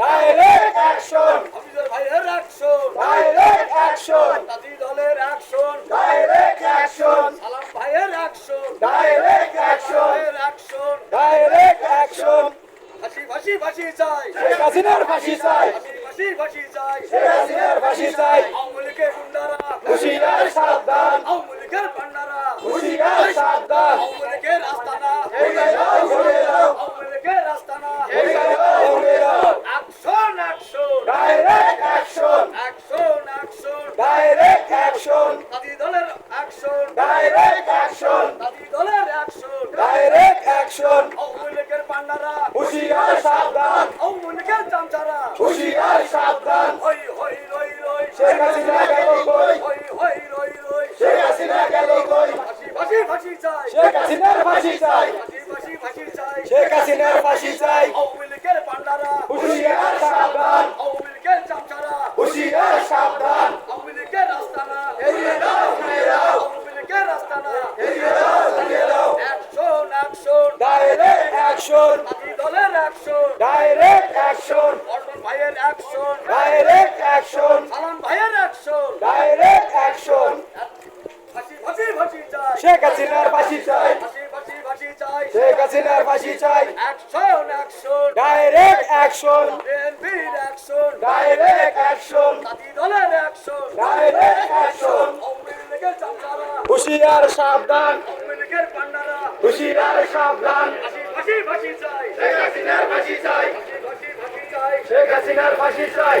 Direct action Hafizur ভাইয়ের action direct action তাঁতি দলের অ্যাকশন ডাইরেক্ট অ্যাকশন সালাম ভাইয়ের action direct action action direct action ফাঁসি ফাঁসি ফাঁসি চাই! শেখ হাসিনার ফাঁসি চাই! ফাঁসি ফাঁসি চাই! শেখ হাসিনার ফাঁসি চাই! আওয়ামী লীগের গুন্ডারা আওয়ামী লীগের পান্ডারা হুশিয়ার সাবধান আওয়ামী লীগের আস্তানা ভেঙে দাও ভেঙে দাও আওয়ামী লীগের আস্তানা ভেঙে দাও ভেঙে দাও action action action action action direct action তাঁতি দলের অ্যাকশন ডাইরেক্ট অ্যাকশন তাঁতি দলের অ্যাকশন ডাইরেক্ট অ্যাকশন আওয়ামী পান্ডারা হুশিয়ার সাবধান আওয়ামী চামচারা হুশিয়ার সাবধান হই হই রই রই শেখ হাসিনা গেল কই হই হই রই রই শেখ হাসিনা গেল কই ফাঁসি ফাঁসি ফাঁসি চাই শেখ হাসিনার ফাঁসি চাই ফাঁসি ফাঁসি ফাঁসি চাই শেখ হাসিনার ফাঁসি চাই আওয়ামী পান্ডারা হুশিয়ার সাবধান আওয়ামী লীগের চামচারা হুশিয়ার সাবধান আওয়ামী লীগের আস্তানা এগিয়ে দাও এগিয়ে দাও আওয়ামী লীগের আস্তানা এগিয়ে দাও এগিয়ে দাও অ্যাকশন অ্যাকশন ডাইরেক্ট অ্যাকশন দলের অ্যাকশন ডাইরেক্ট অ্যাকশন অর্জন ভাইয়ের অ্যাকশন ডাইরেক্ট অ্যাকশন সালাম ভাইয়ের অ্যাকশন ডাইরেক্ট অ্যাকশন শেখ হাসিনার ফাঁসি চাই। শেখ হাসিনার ফাঁসি চাই। অ্যাকশন অ্যাকশন ডাইরেক্ট অ্যাকশন বিএনপির অ্যাকশন ডাইরেক্ট অ্যাকশন তাঁতি দলের অ্যাকশন ডাইরেক্ট অ্যাকশন হুশিয়ার সাবধান। হুশিয়ার সাবধান ফাঁসি ফাঁসি ফাঁসি চাই শেখ হাসিনার ফাঁসি চাই। শেখ হাসিনার ফাঁসি চাই।